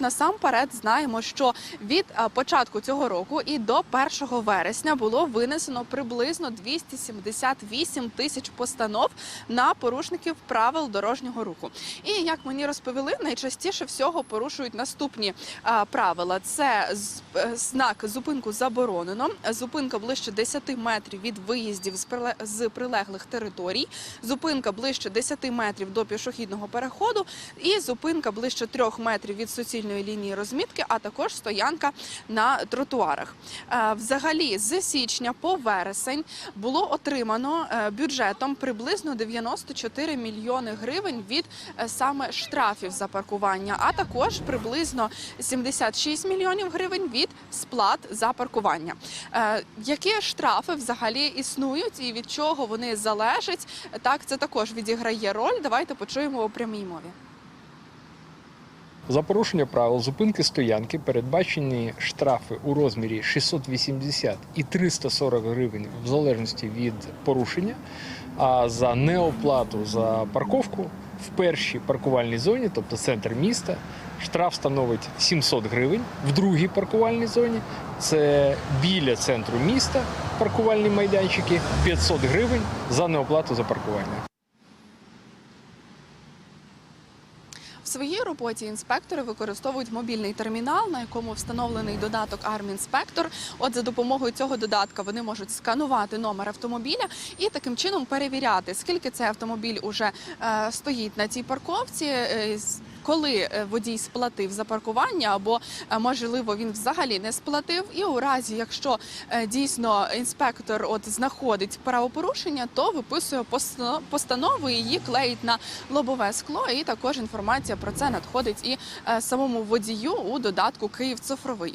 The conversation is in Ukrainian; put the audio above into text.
Насамперед знаємо, що від початку цього року і до 1 вересня було винесено приблизно 278 тисяч постанов на порушників правил дорожнього руху. І як мені розповіли, найчастіше всього порушують наступні а, правила: це е, знак зупинку заборонено, зупинка ближче 10 метрів від виїздів з приле- прилеглих територій, зупинка ближче 10 метрів до пішохідного переходу і зупинка ближче 3 метрів від суцільної лінії розмітки, а також стоянка на тротуарах. Е, Взагалі, з січня по вересень було отримано е, бюджетом приблизно 94 мільйони гривень від е, саме штрафів за паркування, а також приблизно 76 мільйонів гривень від сплат за паркування. Які штрафи взагалі існують і від чого вони залежать? Так, це також відіграє роль. Давайте почуємо у прямій мові. За порушення правил зупинки стоянки передбачені штрафи у розмірі 680 і 340 гривень в залежності від порушення. А за неоплату за парковку в першій паркувальній зоні, тобто центр міста, штраф становить 700 гривень. В другій паркувальній зоні це біля центру міста паркувальні майданчики 500 гривень за неоплату за паркування. В своїй роботі інспектори використовують мобільний термінал, на якому встановлений додаток Армінспектор. От за допомогою цього додатка вони можуть сканувати номер автомобіля і таким чином перевіряти, скільки цей автомобіль уже е, стоїть на цій парковці. Коли е, водій сплатив за паркування, або е, можливо він взагалі не сплатив, і у разі, якщо е, дійсно інспектор от знаходить правопорушення, то виписує постанов- постанову її клеїть на лобове скло. І також інформація про це надходить і самому водію у додатку Київ цифровий.